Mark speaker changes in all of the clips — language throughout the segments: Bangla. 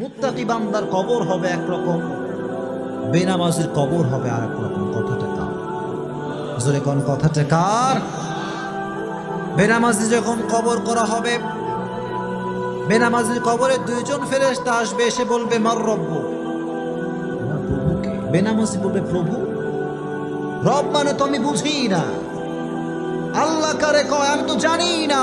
Speaker 1: মুত্তাকি বান্দার কবর হবে একরকম, বেনামাজির কবর হবে আর একরকম কথাটা কার? জোরে কোন কথাটা কার? বেনামাজি যখন কবর করা হবে, বেনামাজির কবরে দুইজন ফেরেশতা আসবে, এসে বলবে, মার প্রভুকে বেনামাজি বলবে, প্রভু? রব মানে তো আমি বুঝি না আল্লাহ কারে কয়, আমি তো জানি না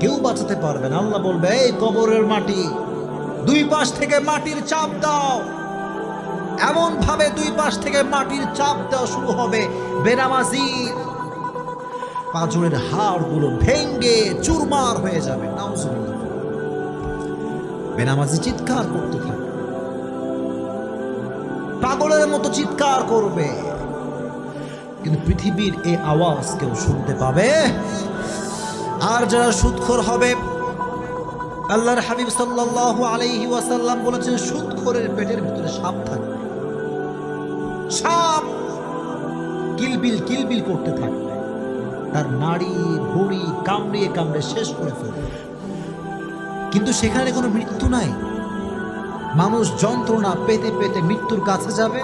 Speaker 1: কেউ বাঁচাতে পারবে না। আল্লাহ বলবে, এই কবরের মাটি, দুই পাশ থেকে মাটির চাপ দাও। এমন ভাবে দুই পাশ থেকে মাটির চাপ দেওয়া শুরু হবে। বেনামাজি পাঁচুরের হাড়গুলো ভেঙ্গে চুরমার হয়ে যাবে। বেনামাজি চিৎকার করতে থাকে। পাগলের মতো চিৎকার করবে। কিন্তু পৃথিবীর এই আওয়াজ কেউ শুনতে পাবে? আর যারা সুদখোর হবে, আল্লাহর হাবিব সাল্লাল্লাহু আলাইহি ওয়াসাল্লাম বলেছেন সুদখোরের পেটের ভিতরে সাপ থাকবে। সাপ কিলবিল কিলবিল করতে থাকবে। তার নাড়ি, ভুড়ি কামড়িয়ে কামড়ে শেষ করে ফেলবে। কিন্তু সেখানে কোনো মৃত্যু নাই। মানুষ যন্ত্রণা পেতে পেতে মৃত্যুর কাছে যাবে,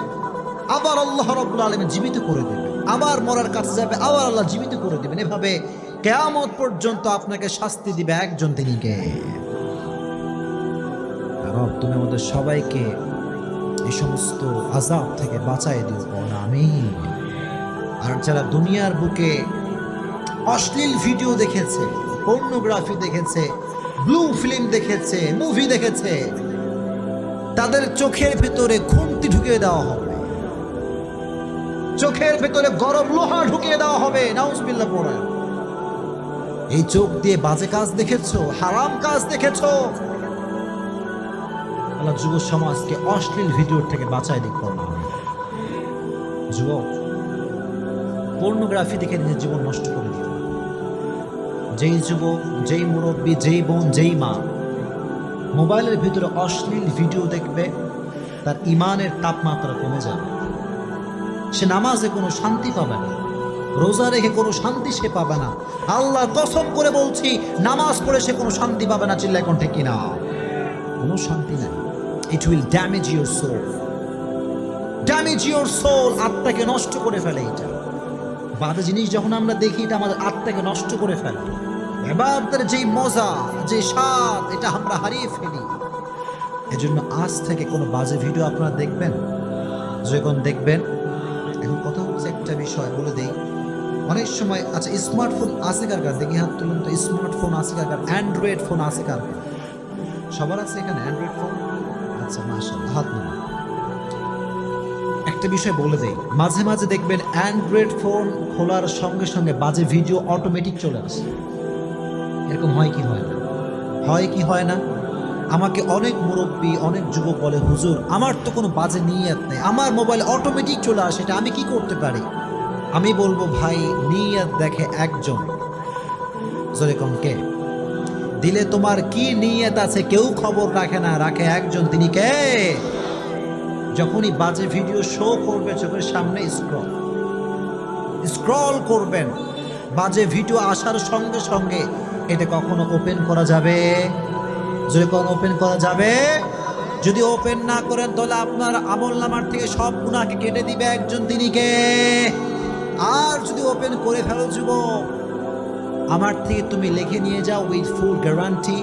Speaker 1: আবার আল্লাহ রব্বুল আলমী জীবিত করে দেবে। আবার মরার কাছে যাবে, আবার আল্লাহ জীবিত করে দেবেন। এভাবে কেয়ামত পর্যন্ত আপনাকে শাস্তি দিবে একজন তিনি কে রব, তুমি আমাদের সবাইকে এই সমস্ত আজাব থেকে বাঁচাই দিও আমি আর যারা দুনিয়ার বুকে অশ্লীল ভিডিও দেখেছে, পর্নোগ্রাফি দেখেছে, ব্লু ফিল্ম দেখেছে, মুভি দেখেছে, তাদের চোখের ভেতরে খুন্তি ঢুকিয়ে দেওয়া হবে। চোখের ভেতরে গরম লোহা ঢুকিয়ে দেওয়া হবে নাউজবিল্লা পড়ে এই চোখ দিয়ে বাজে কাজ দেখেছ? হারাম কাজ দেখেছ? আল্লাহ যুব সমাজকে অশ্লীল ভিডিওর থেকে দিক করো যুবক পর্নোগ্রাফি দেখে নিজের জীবন নষ্ট করে দিও। যেই যুবক যেই মুরব্বী, যেই বোন, যেই মা, মোবাইলের ভিতরে অশ্লীল ভিডিও দেখবে, তার ইমানের তাপমাত্রা কমে যাবে। সে নামাজে কোনো শান্তি পাবে না। রোজা রেখে কোনো শান্তি সে পাবে না। আল্লাহ কসম করে বলছি, নামাজ পড়ে সে কোনো শান্তি পাবে না চিল্লায় কণ্ঠে কিনা কোনো শান্তি নাই। It will damage your soul damage your soul আত্মাকে নষ্ট করে ফেলে এটা। বাজে জিনিস যখন আমরা দেখি, এটা আমাদের আত্মাকে নষ্ট করে ফেলে। এবার তার যেই মজা, যে স্বাদ, এটা আমরা হারিয়ে ফেলি। এজন্য আজ থেকে কোনো বাজে ভিডিও আপনারা দেখবেন? যখন দেখবেন, এখন কথা হচ্ছে একটা বিষয়, বলে দেই। অনেক সময় আচ্ছা স্মার্টফোন আছে কার কার? দেখি হাত তুলুন তো স্মার্টফোন আছে কার কার? অ্যান্ড্রয়েড ফোন আছে কার? সবার আছে এখানে অ্যান্ড্রয়েড ফোন আচ্ছা মাশাআল্লাহ, হাত নামান। একটা বিষয় বলে দেই, মাঝে মাঝে দেখবেন অ্যান্ড্রয়েড ফোন খোলার সঙ্গে সঙ্গে বাজে ভিডিও অটোমেটিক চলে আসে। এরকম হয় কি হয় না? হয় কি হয় না? আমাকে অনেক মুরব্বী, অনেক যুবক বলে, হুজুর, আমার তো কোনো বাজে নিয়াত নেই, আমার মোবাইল অটোমেটিক চলে আসে, এটা আমি কি করতে পারি? আমি বলব, ভাই, নিয়াত দেখে একজন। জোরে কম কে? দিলে তোমার কি নিয়ত আছে, কেউ খবর রাখে না, রাখে একজন। তিনি কে? যখনই বাজে ভিডিও শো করবে, চোখের সামনে স্ক্রল স্ক্রল করবেন। বাজে ভিডিও আসার সঙ্গে সঙ্গে এটা কখনো ওপেন করা যাবে? কখনো ওপেন করা যাবে? যদি ওপেন না করেন, তাহলে আপনার আমল নামার থেকে সব গুণাকে কেটে দিবে একজন। তিনি কে? আর যদি ওপেন করে ফেলো যুবক, আমার থেকে তুমি লিখে নিয়ে যাও with full guarantee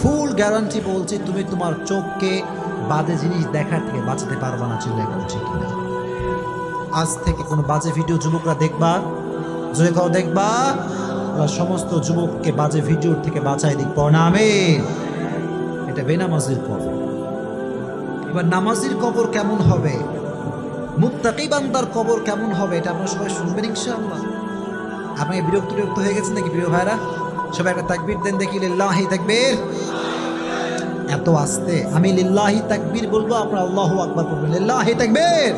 Speaker 1: full guarantee বলছি তুমি তোমার চোখকে বাজে জিনিস দেখার থেকে বাঁচাতে পারবা না চিল্লাই করছি কিনা। আজ থেকে কোনো বাজে ভিডিও যুবকরা দেখবা? যদি কাও দেখবা? সমস্ত যুবককে বাজে ভিডিওর থেকে বাঁচাই দিক। প্রণামে এটা বেনামাজির কবর। এবার নামাজির কবর কেমন হবে? মুত্তাকি বান্দার কবর কেমন হবে এটা আপনারা সবাই শুনবেন ইনশাআল্লাহ। আপনি বিরক্ত বিরক্ত হয়ে গেছেন নাকি প্রিয় ভাইরা সবাই একটা তাকবীর দেন দেখি, লিল্লাহি তাকবীর। এত আস্তে। আমি লিল্লাহি তাকবীর বলব, আপনারা আল্লাহু আকবার বলবেন লিল্লাহি তাকবীর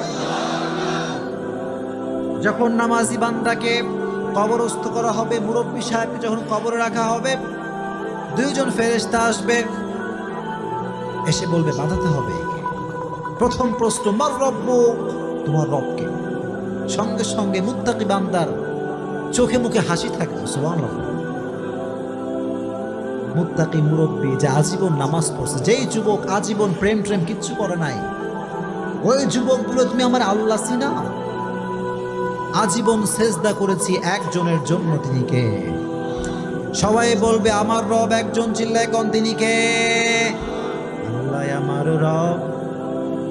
Speaker 1: যখন নামাজি বান্দাকে কবরস্থ করা হবে, মুরব্বী সাহেবকে যখন কবরে রাখা হবে, দুইজন ফেরেশতা আসবে, এসে বলবে, বাঁধাতে হবে। প্রথম প্রশ্ন, মার রব্ব? তোমার রবকে। সঙ্গে সঙ্গে মুত্তাকি বান্দার চোখে মুখে হাসি থাকবে সুবহানাল্লাহ। মুত্তাকি মুরব্বী যে আজীবন নামাজ পড়ছে, যেই যুবক আজীবন প্রেম প্রেম কিচ্ছু করে নাই, ওই যুবকগুলো তুমি আমার আল্লাহ চিনা? আজীবন সেজদা করেছি একজনের জন্য তিনি কে? সবাই বলবে, আমার রব একজন চিল্লায় কন তিনি কে? আল্লাহ আমার রব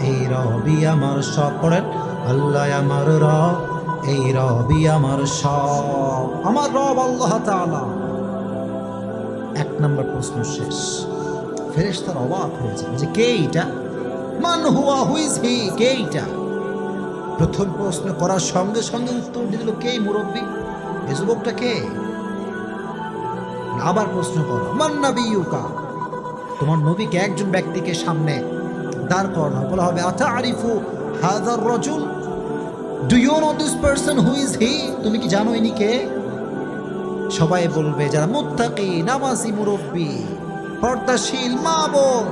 Speaker 1: এই রবি আমার সব পড়েন আল্লাহ আমার রব, এই রবি আমার সব। আমার রব আল্লাহ এক নম্বর প্রশ্ন শেষ। ফেরেশ তার অবাক হয়েছে যে, কে এটা মান হুয়া হুইজ হি, কে এটা প্রথম প্রশ্ন করার সঙ্গে সঙ্গে উত্তর দিল, কে মুরব্বী? এ যুবকটা কে? আবার প্রশ্ন করো, মান নাবিয়ুকা? তোমার নবীকে একজন ব্যক্তিকে সামনে দাঁড় করানো। বলা হবে আতা আরিফু হাজার রজুল? Do you know this person who is he তুমি কি জানো ইনি কে? সবাই বলবে, যারা মুত্তাকি, নামাজি, মুরব্বী, পর্দাশীল, মা বোন।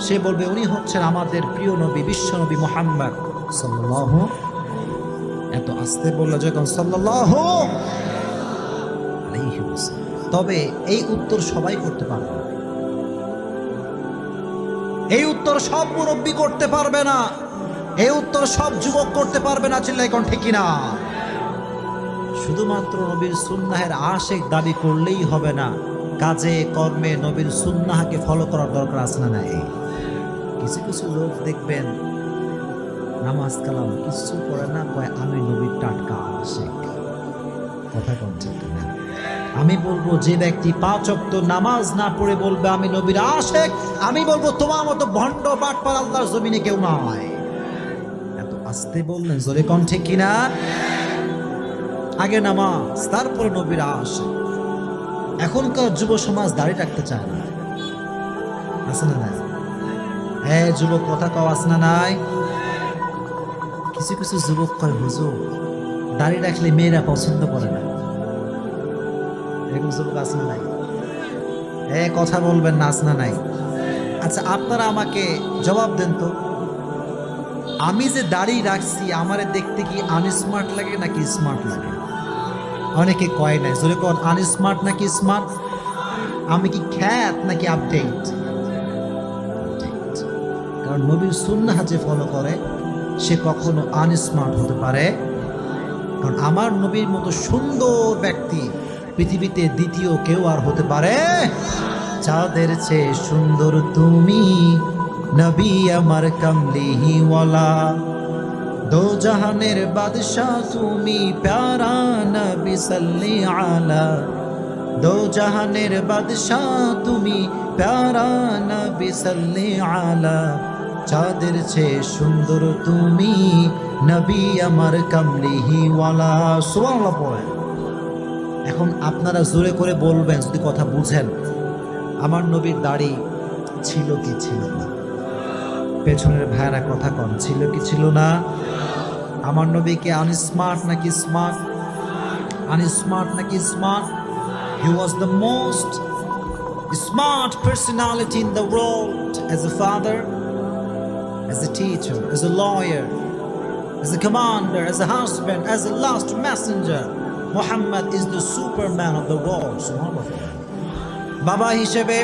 Speaker 1: সে বলবে, উনি হচ্ছেন আমাদের প্রিয় নবী, বিশ্ব নবী মোহাম্মদ সাল্লাল্লাহু এত আস্তে বলল যখন ওয়াসাল্লাম। তবে এই উত্তর সবাই করতে পারবে না। এই উত্তর সব মুরব্বী করতে পারবে না। এই উত্তর সব যুবক করতে পারবে না চিল্লাই ঠিক কিনা? শুধুমাত্র নবীর সুন্নাহের আশেক দাবি করলেই হবে না। কাজে, কর্মে নবীর সুন্নাহকে ফলো করার দরকার আছে না নাই? কিছু কিছু লোক দেখবেন, নামাজ কালাম কিছু করে না, কয়, আমি নবীর টাটকা আশেক। কথা কমছে না। আমি বলব, যে ব্যক্তি পাঁচ অক্ত নামাজ না পড়ে বলবে, আমি নবীর আশেক আমি বলব, তোমার মতো ভণ্ড বাটপার আল্লাহর জমিনে কেউ নয় এত আস্তে বললেন, জোরে কণ্ঠে কিনা? আগে নামাজ, তারপরে নবীর আসে এখনকার যুব সমাজ দাড়ি রাখতে চায় না। আছে না নাই? হ্যাঁ যুবক, কথা কও, আছে না নাই? কিছু কিছু যুবক কয়, হুজুর, দাড়ি রাখলে মেয়েরা পছন্দ করে না। এরকম যুবক আছে না নাই? হ্যাঁ কথা বলবেন না, আছে না নাই? আচ্ছা আপনারা আমাকে জবাব দেন তো। আমি যে দাড়ি রাখছি, আমারে দেখতে কি আনস্মার্ট লাগে নাকি স্মার্ট লাগে? অনেকে কয় নাই জোরে কন আনস্মার্ট নাকি স্মার্ট আমি কি খ্যাত নাকি আপডেট কারণ নবীর সুন্নাহ যে ফলো করে, সে কখনো আনস্মার্ট হতে পারে। কারণ আমার নবীর মতো সুন্দর ব্যক্তি পৃথিবীতে দ্বিতীয় কেউ আর হতে পারে? চাঁদের চেয়ে সুন্দর তুমি নবী আমার কামলিহি ওয়ালা। দো জাহানের বাদশাহ তুমি প্যারা নবী সাল্লি আলা। দো জাহানের বাদশাহ তুমি প্যারা নবী সাল্লি আলা। চাঁদের চেয়ে সুন্দর তুমি নবী আমার কামলিহি ওয়ালা। সুবহানাল্লাহ পড়েন এখন আপনারা জোরে করে বলবেন যদি কথা বুঝেন। আমার নবীর দাড়ি ছিল কি ছিল না? পেছনের ভাইয়ারা কথা কন ছিল কি ছিল না? আমার নবীকে আনস্মার্ট নাকি স্মার্ট আনস্মার্ট নাকি smart he was the most smart personality in the world as a father, as a teacher, as a lawyer, as a commander, as a husband, as a last messenger. Muhammad is the superman of the. Subhanallah. বাবা হিসেবে,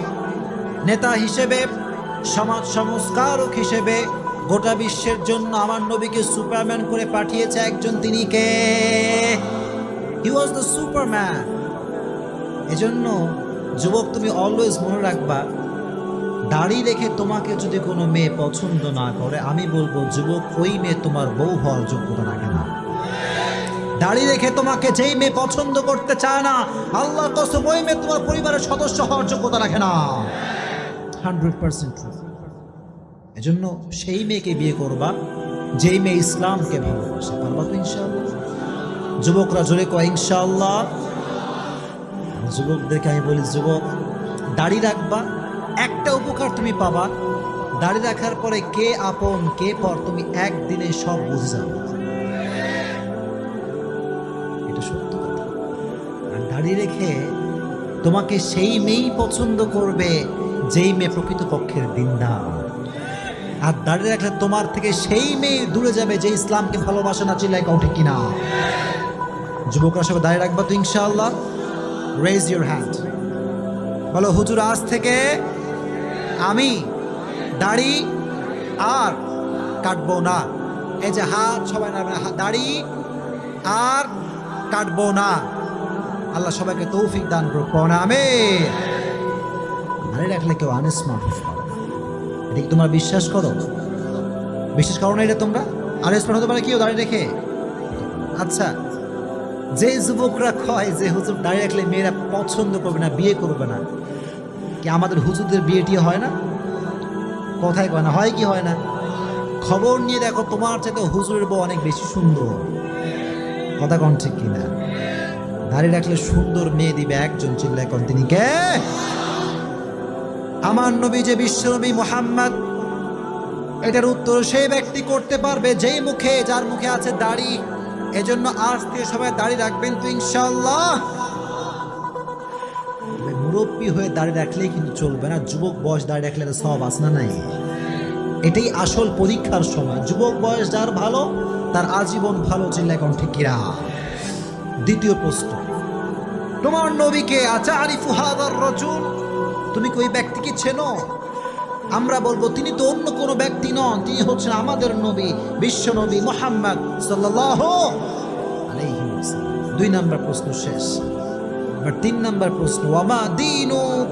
Speaker 1: নেতা হিসেবে, সমাজ সংস্কারক হিসেবে গোটা বিশ্বের জন্য আমার নবীকে সুপারম্যান করে পাঠিয়েছে একজন তিনি কে হি ওয়াজ দ্য সুপারম্যান এজন্য, যুবক তুমি অলওয়েজ মনে রাখবা, দাড়ি রেখে তোমাকে যদি কোনো মেয়ে পছন্দ না করে, আমি বলব, যুবক, ওই মেয়ে তোমার বউ হওয়ার যোগ্যতা না দাড়ি রেখে তোমাকে যেই মেয়ে পছন্দ করতে চায় না আল্লাহ কসম, ওই মেয়ে তোমার পরিবারের সদস্য হওয়ার যোগ্যতা রাখে না। হান্ড্রেড পার্সেন্ট এজন্য সেই মেয়েকে বিয়ে করবা, যেই মেয়ে ইসলামকে ভালোবাসে। পারবা তো ইনশাল্লাহ যুবকরা জোরে কয়, ইনশাআল্লাহ। যুবকদেরকে আমি বলি, যুবক, দাড়ি রাখবা, একটা উপকার তুমি পাবা, দাড়ি রাখার পরে কে আপন, কে পর, তুমি একদিনে সব বুঝে যাবে। দাড়ি রেখে তোমাকে সেই মেয়েই পছন্দ করবে যেই মেয়ে প্রকৃতপক্ষের দিনদার। আর দাঁড়িয়ে রাখলে তোমার থেকে সেই মেয়ে দূরে যাবে যে ইসলামকে ভালোবাসে না চিল্লাই কৌঠে কিনা। যুবকরা সবাই দাঁড়িয়ে রাখবা তো ইনশাআল্লাহ। রেজ ইউর হ্যান্ড বলো হুজুর আজ থেকে আমি দাড়ি আর কাটবো না। এই যে হাত সবাই না, দাড়ি আর কাটবো না। আল্লাহ সবাইকে তৌফিক দান করুক আমি দাড়ি রাখলে কেউ আনস্মার্ট এটা কি তোমরা বিশ্বাস করো? বিশ্বাস করো না এটা তোমরা? আনস্মার্ট হতে পারে কেউ দাঁড়িয়ে রেখে? আচ্ছা যে যুবকরা কয় যে হুজুর দাঁড়িয়ে রাখলে মেয়েরা পছন্দ করবে না, বিয়ে করবে না, কি আমাদের হুজুরদের বিয়েটি হয় না? কথাই কয় না, হয় কি হয় না? খবর নিয়ে দেখো, তোমার চাইতে হুজুরের বউ অনেক বেশি সুন্দর। কথা কন ঠিক কিনা? দাঁড়িয়ে রাখলে সুন্দর মেয়ে দিবে একজন চিল্লায় কন তিনি কে? আমার নবী যে বিশ্বনবী মোহাম্মদ, এটার উত্তর সেই ব্যক্তি করতে পারবে যেই মুখে, যার মুখে আছে দাড়ি। এজন্য আজ থেকে সবাই দাড়ি রাখবেন তো ইনশাল্লাহ মুরব্বী হয়ে দাঁড়িয়ে রাখলেই কিন্তু চলবে না। যুবক বয়স দাঁড়িয়ে রাখলে সব আছে না নাই? এটাই আসল পরীক্ষার সময়। যুবক বয়স যার ভালো, তার আজীবন ভালো চিল্লা ঠিক কিরা দ্বিতীয় প্রশ্ন। তোমার নবীকে আচারি ফুহাদার রজুল, তুমি কি ওই ব্যক্তিকে চেনো? আমরা বলব, তিনি তো অন্য কোনো ব্যক্তি নন, তিনি হচ্ছেন আমাদের নবী, বিশ্ব নবী মোহাম্মদ আলাইহি দুই নাম্বার প্রশ্ন শেষ। তিন নাম্বার প্রশ্ন, ওয়ামা দিনুক?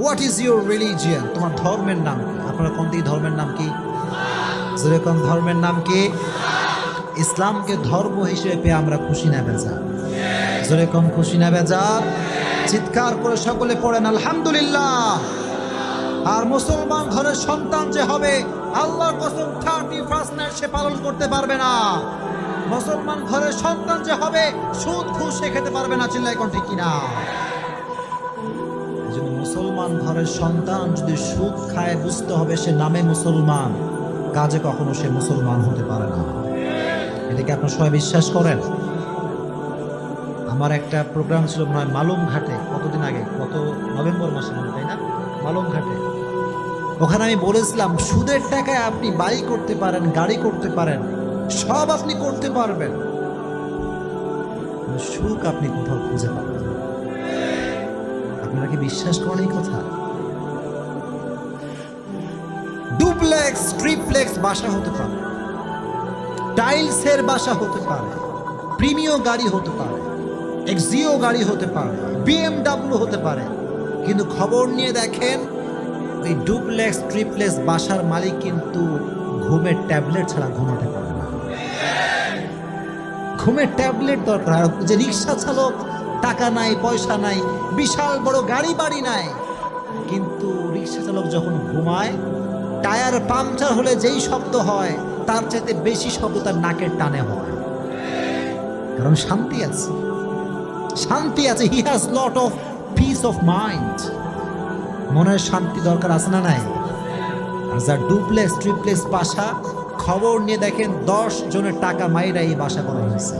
Speaker 1: হোয়াট ইজ ইউর রিলিজিয়ান তোমার ধর্মের নাম কি? আপনারা কোন দিকে ধর্মের নাম কি? যেরকম ধর্মের নাম কি? ইসলামকে ধর্ম হিসেবে আমরা খুশি না বেজা যেরকম খুশি না বেজার। চিৎকার করে সকলে পড়েন, আলহামদুলিল্লাহ। আর মুসলমান ঘরের সন্তান যে হবে, আল্লাহর কসম থার্টি ফার্স্ট নাইট সে পালন করতে পারবে না। মুসলমান ঘরের সন্তান যে হবে, সুদ ঘুষ সে খেতে পারবে না চিল্লাই কোন ঠিক কিনা? মুসলমান ঘরের সন্তান যদি সুদ খায়, বুঝতে হবে সে নামে মুসলমান। কাজে কখনো সে মুসলমান হতে পারে না। এটাকে আপনার সবাই বিশ্বাস করেন? আমার একটা প্রোগ্রাম ছিল মনে হয় ঘাটে কতদিন আগে কত নভেম্বর মাসে মনে তাই না? মালুম ঘাটে ওখানে আমি বলেছিলাম, সুদের টাকায় আপনি বাড়ি করতে পারেন, গাড়ি করতে পারেন, সব আপনি করতে পারবেন। সুখ আপনি কোথাও খুঁজে পাবেন আপনারা কি বিশ্বাস করেন এই কথা? ডুপ্লেক্স, ট্রিপ্লেক্স বাসা হতে পারে। টাইলসের বাসা হতে পারে। প্রিমিয় গাড়ি হতে পারে। এক্সিও গাড়ি হতে পারে বিএমডাব্লিউ হতে পারে। কিন্তু খবর নিয়ে দেখেন ওই ডুপ্লেক্স ট্রিপ্লেক্স বাসার মালিক কিন্তু ঘুমের ট্যাবলেট ছাড়া ঘুমাতে পারে না। ঘুমের ট্যাবলেট দরকার। আর যে রিক্সা চালক, টাকা নাই, পয়সা নাই, বিশাল বড় গাড়ি বাড়ি নাই। কিন্তু রিক্সা চালক যখন ঘুমায়, টায়ার পাংচার হলে যেই শব্দ হয়, তার চাইতে বেশি শব্দ তার নাকের টানে হয়। কারণ শান্তি আছে। শান্তি আছে। He has lot of peace of mind মনের শান্তি দরকার আছে না নাই? যার ডুপ্লেক্স ট্রিপ্লেক্স বাসা, খবর নিয়ে দেখেন দশ জনের টাকা মাইরা এই বাসা করা হয়েছে।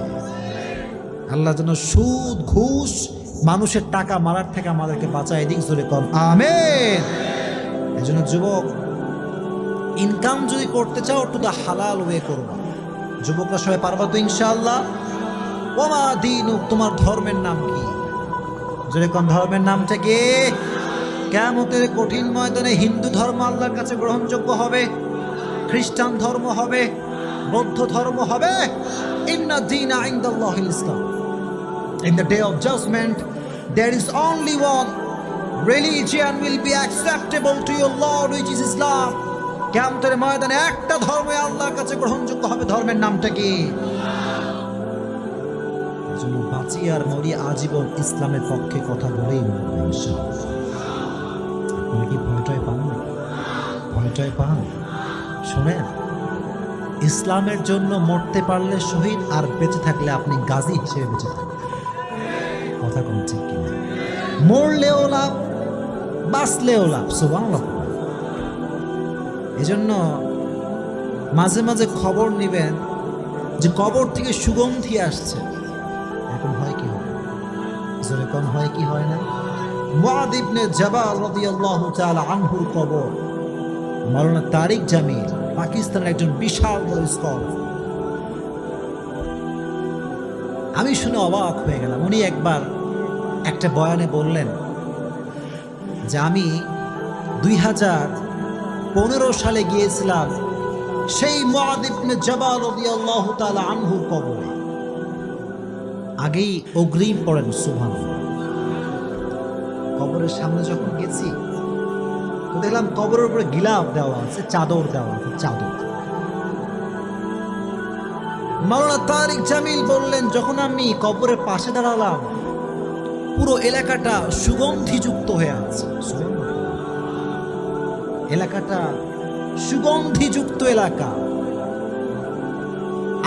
Speaker 1: আল্লাহ যেন সুদ, ঘুষ, মানুষের টাকা মারার থেকে আমাদেরকে বাঁচায়। দিক জোরে কম আমেন। এই জন্য যুবক ইনকাম যদি করতে চাও টু দা হালাল ওয়ে করবা। যুবকরা সবাই পারবা তো ইনশাআল্লাহ? ওমা দিন তোমার ধর্মের নাম কি? যেরকম ধর্মের নামটা কি কেমতের কঠিন ময়দানে হিন্দু ধর্ম আল্লাহর কাছে গ্রহণযোগ্য হবে খ্রিস্টান ধর্ম হবে বৌদ্ধ ধর্ম হবে ইন্না দিন আইন্দাল্লাহ ইসলাম। In the day of judgment, there is only one religion will be acceptable to your Lord, which is Islam. কেমতের ময়দানে একটা ধর্মে আল্লাহর কাছে গ্রহণযোগ্য হবে ধর্মের নামটা কি? এজন্য বাঁচি আর মরি আজীবন ইসলামের পক্ষে কথা বলেই। আপনি কি ভয়টয় পান ভয়টয় পান? শোনেন, ইসলামের জন্য মরতে পারলে শহীদ আর বেঁচে থাকলে আপনি গাজী হিসেবে বেঁচে থাকবেন। কথা কোন ঠিক কিনা? মরলেও লাভ, বাঁচলেও লাভ সুবাং এজন্য মাঝে মাঝে খবর নেবেন যে কবর থেকে সুগন্ধি আসছে। জোরে কম হয়, কি হয় না? কবর। তারিক জামিল, পাকিস্তানের একজন বিশাল আমি শুনে অবাক হয়ে গেলাম। উনি একবার একটা বয়ানে বললেন যে, আমি দুই হাজার পনেরো সালে গিয়েছিলাম সেই মহাদিবনে তাআলা আনহুর কবরে। আগেই অগ্রিম পড়েন সুভান কবরের সামনে যখন গেছি, তো দেখলাম কবরের উপরে গিলাফ দেওয়া আছে, চাদর দেওয়া আছে, চাদর। মাওলানা তারিক জামিল বললেন, যখন আমি কবরের পাশে দাঁড়ালাম, পুরো এলাকাটা সুগন্ধিযুক্ত হয়ে আছে। এলাকাটা সুগন্ধিযুক্ত এলাকা।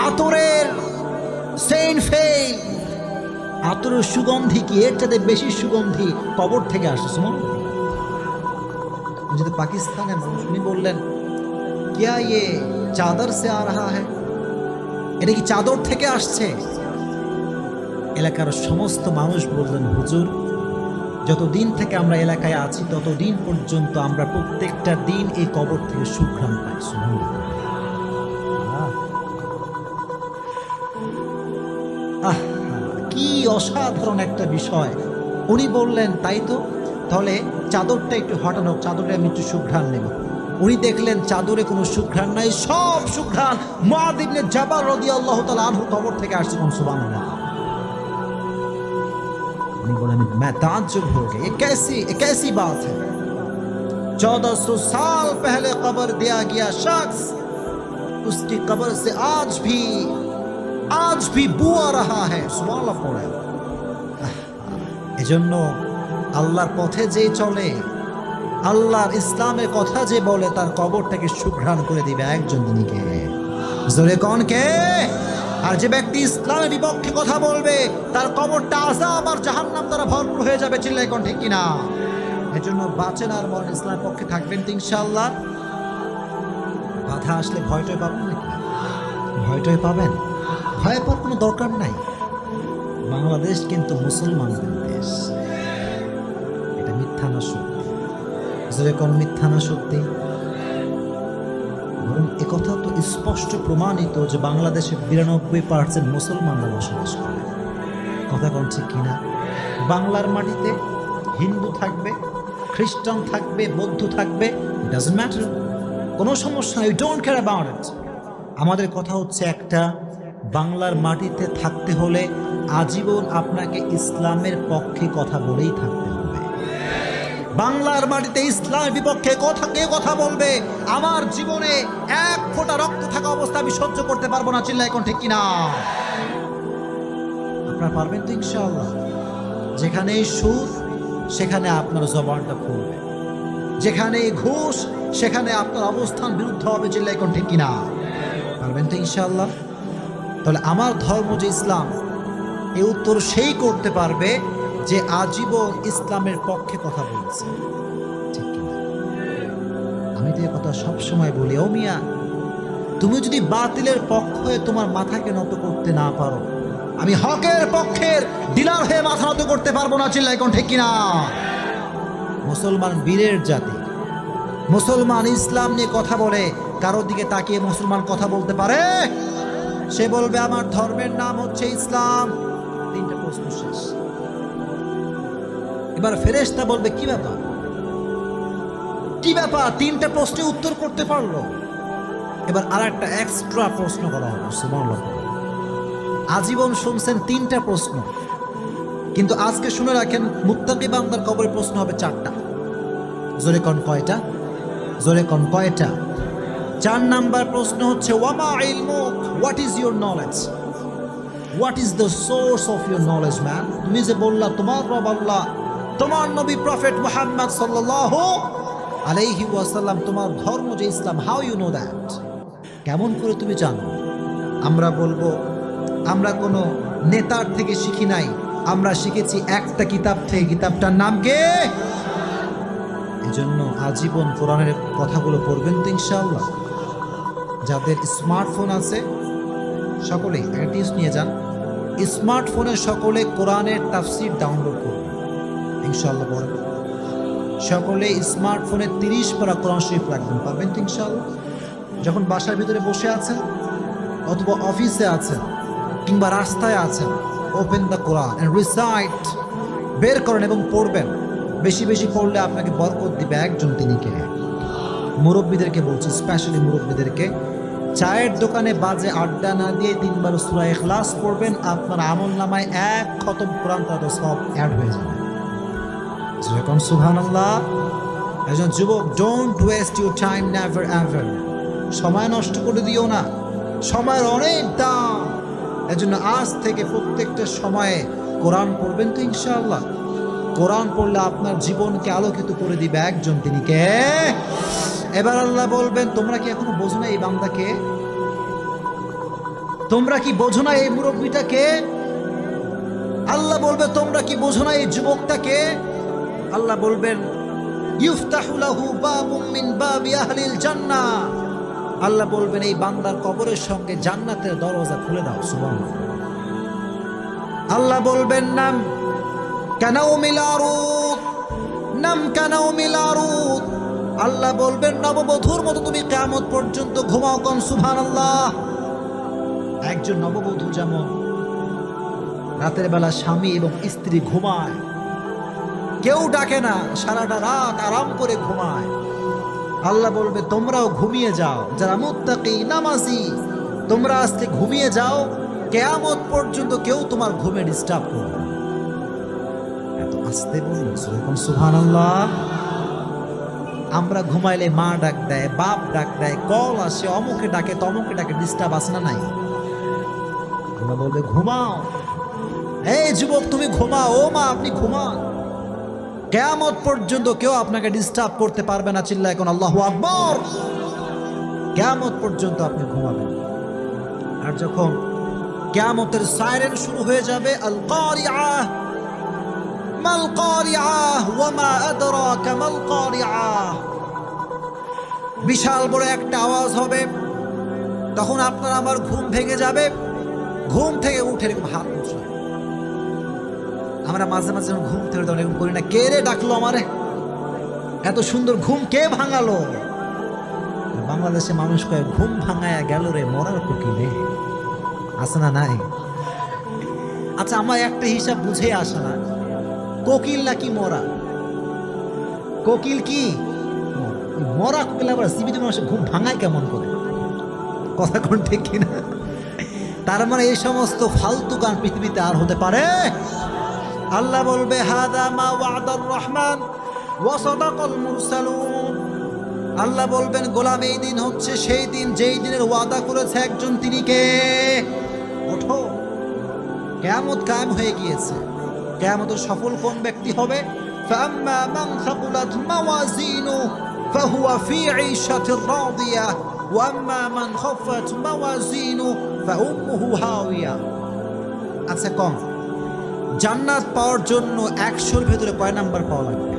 Speaker 1: আতরের সেন্ট ফেল আতরের সুগন্ধি কি? এর চাইতে বেশি সুগন্ধি কবর থেকে আসে, সুমন? যদি পাকিস্তানের মানুষ উনি বললেন, কিয়া ইয়ে চাদর সে আ রাহা হ্যাঁ এটা কি চাদর থেকে আসছে? এলাকার সমস্ত মানুষ বললেন, হুজুর, যতদিন থেকে আমরা এলাকায় আছি, ততদিন পর্যন্ত আমরা প্রত্যেকটা দিন এই কবর থেকে সুঘ্রাণ পাই সুগন্ধি। অসাধারণ একটা বিষয় উনি বললেন তাই তো তাহলে চাদরটা একটু হটানো চাদরে আমি একটু সুঘ্রাণ নেব উনি দেখলেন চাদরে কোনো সুঘ্রাণ নাই সব সুঘ্রাণ মহাদিবনে জাবার রদি আল্লাহ তালা আনহু কবর থেকে আসছে কোন সুবান उन्होंने बोला मैं ताज्जुब हो गया ये कैसी ये कैसी बात है चौदह सौ साल पहले कब्र दिया गया शख्स उसकी कब्र से आज भी আজ ভি বুয়া রাহা হ্যাঁ এজন্য আল্লাহর পথে যে চলে, আল্লাহর ইসলামের কথা যে বলে, তার কবরটাকে সুঘ্রাণ করে দিবে একজন দিনীকে। জোরে কন কে? আর যে ব্যক্তি ইসলামের বিপক্ষে কথা বলবে, তার কবরটা আসা আমার জাহান নাম দ্বারা ভরপুর হয়ে যাবে চিল্লাই কন ঠিক কিনা? এজন্য বাঁচেন আর মন ইসলামের পক্ষে থাকবেন তো ইনশাল্লাহ বাধা আসলে ভয়টাই পাবেন নাকি? ভয়টয় পাবেন? ভয় পাওয়ার কোনো দরকার নাই। বাংলাদেশ কিন্তু মুসলমানদের দেশ। এটা মিথ্যা না সত্যি। যেরকম মিথ্যা না সত্যি। বরং একথা তো স্পষ্ট প্রমাণিত যে বাংলাদেশে বিরানব্বই পার্সেন্ট মুসলমানরা বসবাস করে। কথা কোন ঠিক কিনা? বাংলার মাটিতে হিন্দু থাকবে, খ্রিস্টান থাকবে, বৌদ্ধ থাকবে ডাজন্ট ম্যাটার কোনো সমস্যা নেই ডোন্ট কেয়ার অ্যাবাউট ইট আমাদের কথা হচ্ছে একটা বাংলার মাটিতে থাকতে হলে আজীবন আপনাকে ইসলামের পক্ষে কথা বলেই থাকতে হবে। বাংলার মাটিতে ইসলামের বিপক্ষে কথা কে কথা বলবে? আমার জীবনে এক ফোঁটা রক্ত থাকা অবস্থা আমি সহ্য করতে পারব না চিল্লা এখন ঠিক কিনা? আপনারা পারবেন তো ইনশাআল্লাহ। যেখানে সুদ সেখানে আপনার জবানটা খুলবে। যেখানে ঘুষ, সেখানে আপনার অবস্থান বিরুদ্ধ হবে চিল্লা এখন ঠিক কিনা? পারবেন তো ইনশাআল্লাহ? তাহলে আমার ধর্ম যে ইসলাম, এ উত্তর সেই করতে পারবে যে আজীবন ইসলামের পক্ষে কথা বলছে। আমি তো কথা সবসময় বলি, ও মিয়া, তুমি যদি বাতিলের পক্ষ তোমার মাথাকে নত করতে না পারো, আমি হকের পক্ষের ডিলার হয়ে মাথা নত করতে পারব না চিল্লাই কোন ঠিক কিনা? মুসলমান বীরের জাতি, মুসলমান ইসলাম নিয়ে কথা বলে কারোর দিকে তাকিয়ে মুসলমান কথা বলতে পারে? সে বলবে, আমার ধর্মের নাম হচ্ছে ইসলাম। তিনটা প্রশ্ন শেষ। এবার ফেরেশতা বলবে, কি ব্যাপার? কি ব্যাপার? তিনটা প্রশ্নে উত্তর করতে পারল। এবার আর একটা এক্সট্রা প্রশ্ন করা হলো, সুবহানাল্লাহ। আজীবন শুনছেন তিনটা প্রশ্ন, কিন্তু আজকে শুনে রাখেন, মুত্তাকি বান্দার কবরে প্রশ্ন হবে চারটা। জোরে কন কয়টা? জোরে কন কয়টা? চার নাম্বার প্রশ্ন হচ্ছে, ওয়ামা ইলমুক? What is your knowledge what is the source of your knowledge man তুমি যে বললা, তোমার রব আল্লাহ, তোমার নবী প্রফেট মুহাম্মদ সাল্লাল্লাহু আলাইহি ওয়াসাল্লাম, তোমার ধর্ম যে ইসলাম হাউ ইউ নো দ্যাট কেমন করে তুমি জানো? আমরা বলব, আমরা কোনো নেতার থেকে শিখি নাই, আমরা শিখেছি একটা কিতাব থেকে, কিতাবটার নাম কে? এই জন্য আজীবন কোরআনের কথাগুলো পড়বেন তো ইনশাআল্লাহ। যাদের স্মার্টফোন আছে, সকলেই একটা টিপস নিয়ে যান। স্মার্টফোনে সকলে কোরআনের তাফসির ডাউনলোড করবেন ইনশাল্লাহ পড়বেন সকলে স্মার্টফোনে তিরিশ পারা কোরআন শরীফ রাখবেন পাবেন তো ইনশাআল্লাহ? যখন বাসার ভিতরে বসে আছেন, অথবা অফিসে আছেন, কিংবা রাস্তায় আছেন, ওপেন দ্য কোরআন রিসাইট বের করেন এবং পড়বেন। বেশি বেশি পড়লে আপনাকে বরকত দিবে একজন তিনি কে? মুরব্বীদেরকে বলছি স্পেশালি মুরব্বীদেরকে চায়ের দোকানে বাজে আড্ডা না দিয়ে তিনবার সুরা এখলাস পড়বেন, আপনার আমল নামায় এক খতম কোরআন তাদের সব অ্যাড হয়ে যাবে। যেরকম সুহান আল্লাহ একজন যুবক don't waste your time never ever সময় নষ্ট করে দিও না। সময়ের অনেক দাম। এজন্য আজ থেকে প্রত্যেকটা সময়ে কোরআন পড়বেন তো ইনশাআল্লাহ। কোরআন পড়লে আপনার জীবনকে আলোকিত করে দিবে একজন, তিনি কে? এবার আল্লাহ বলবেন, তোমরা কি এখনও বোঝো না এই বান্দাকে? তোমরা কি বোঝো না এই মুরব্বীটাকে? আল্লাহ বলবে, তোমরা কি বোঝো না এই যুবকটাকে? আল্লাহ বলবেন আল্লাহ বলবেন, এই বান্দার কবরের সঙ্গে জান্নাতের দরজা খুলে দাও, সুবহানাল্লাহ। আল্লাহ বলবেন, নাম কানাও মিলারুত নাম কানাও মিলারুত আল্লাহ বলবেন, নববধূর মতো তুমি কিয়ামত পর্যন্ত ঘুমাও কোন, সুবহানাল্লাহ। একজন নববধূ যেমন রাতের বেলা স্বামী এবং স্ত্রী ঘুমায়, কেউ ডাকে না, সারাটা রাত আরাম করে ঘুমায়। আল্লাহ বলবে, তোমরাও ঘুমিয়ে যাও, যারা মুত্তাকি নামাজি, তোমরা আজকে ঘুমিয়ে যাও, কেয়ামত পর্যন্ত কেউ তোমার ঘুমে ডিস্টার্ব করবে এত আস্তে বলুন সুহান আমরা ঘুমাইলে মা ডাক দেয়, বাপ ডাক দেয়, কল আসে, অমুকে ডাকে, তমুকে ডাকে ডিস্টার্ব আসে না নাই? আল্লাহ বলবে, ঘুমাও। এই যুবক, তুমি ঘুমাও। ও মা, আপনি ঘুমান। কেয়ামত পর্যন্ত কেউ আপনাকে ডিস্টার্ব করতে পারবে না চিল্লা এখন আল্লাহ আকবর। কেয়ামত পর্যন্ত আপনি ঘুমাবেন। আর যখন কেয়ামতের সাইরেন শুরু হয়ে যাবে আল কারিআহ মাল কারিআহ ওয়া মা বিশাল বড় একটা আওয়াজ হবে। তখন আপনার আমার ঘুম ভেঙে যাবে। ঘুম থেকে উঠে এরকম হাত উঠবে আমরা মাঝে মাঝে ঘুম থেকে তখন এরকম করি না। কে রে ডাকলো আমারে? এত সুন্দর ঘুম কে ভাঙালো? বাংলাদেশে মানুষ কয়ে, ঘুম ভাঙায়া গেল রে, মরার কোকিলে আছে না নাই? আচ্ছা আমার একটা হিসাব বুঝে আসে না। কোকিল নাকি মরা? কোকিল কি? মরা। কোকিল আবার জীবিত মানুষের ঘুম ভাঙায় কেমন করে? কথা কোন ঠিক কিনা? তার মানে এই সমস্ত ফালতু গান পৃথিবীতে আর হতে পারে? আল্লাহ বলবে, হাদা মা ওয়াদার রহমান ওয়াসাদাকাল মুরসালুন। আল্লাহ বলবেন, গোলাম এই দিন হচ্ছে সেই দিন যেই দিনের ওয়াদা করেছে একজন তিনি কে? ওঠো। কেয়ামত কায়েম হয়ে গিয়েছে। কেয়ামতের সফল কোন ব্যক্তি হবে فأما من ثقلت موازينه فهو في عيشة راضية وأما من خفت موازينه فأمه هاوية আচ্ছা কম জান্নাত পাওয়ার জন্য একশোর ভেতরে কয় নাম্বার পাওয়া লাগবে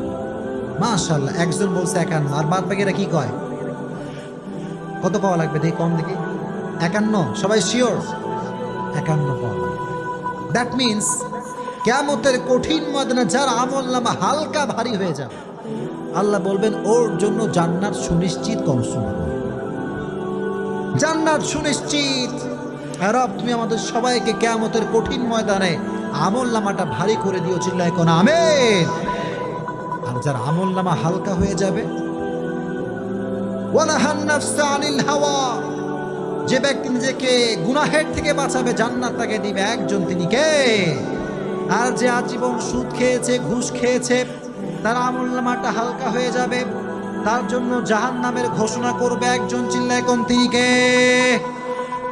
Speaker 1: মাশাল্লাহ একজন বলছে একান্ন আর বাদ বাকিরা কি কয় কত পাওয়া লাগবে দেখি কম দেখি একান্ন সবাই শিওর একান্ন পাওয়া লাগবে দ্যাট মিন্স কেমতের কঠিন ময়দানে যার আমল নামা হালকা ভারী হয়ে যাবে। আল্লাহ বলবেন, ওর জন্য জান্নাত সুনিশ্চিত শুনুন জান্নাত সুনিশ্চিত। আর রব, তুমি আমাদের সবাইকে কেয়ামতের কঠিন ময়দানে আমল নামাটা ভারী করে দিও চিল্লায় কোন আমের আর যার আমল নামা হালকা হয়ে যাবে হাওয়া। যে ব্যক্তি নিজেকে গুনাহের থেকে বাঁচাবে, জান্নাত তাকে দিবে। একজন তিনি কে? আর যে আজীবন সুদ খেয়েছে, ঘুষ খেয়েছে, তার আমল নামাটা হালকা হয়ে যাবে। তার জন্য জাহান নামের ঘোষণা করবে একজন চিল্লায় কোন তিনি কে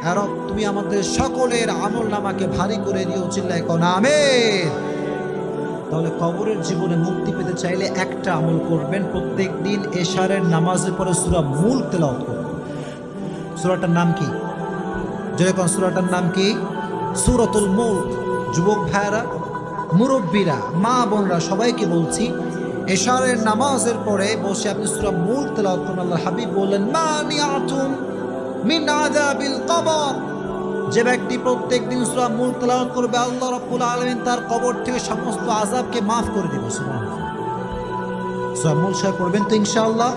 Speaker 1: আর তুমি আমাদের সকলের আমল নামাকে ভারী করে দিও চিল্লায় কোন আমের তাহলে কবরের জীবনে মুক্তি পেতে চাইলে একটা আমল করবেন। প্রত্যেক দিন এশারের নামাজের পরে সুরা মূল তেলাওয়াত করবেন। সুরাটার নাম কি? যেরকম সুরাটার নাম কি? সুরতুল মুল্ক যুবক ভাইয়েরা মুরব্বীরা, মা বোনরা সবাইকে বলছি, এশারের নামাজের পরে বসে আপনি সুরা মূল তেলাওয়াত করুন হাবিব বললেন মা মানিয়াতুম মিন আযাবিল কবর। যে ব্যক্তি প্রত্যেক দিন সুরা মূল তেলাওয়াত করবে, আল্লাহ রাব্বুল আলামিন তার কবর থেকে সমস্ত আযাবকে মাফ করে দিবে, সুবহানাল্লাহ। সুরা মূল পড়বেন তো ইনশাআল্লাহ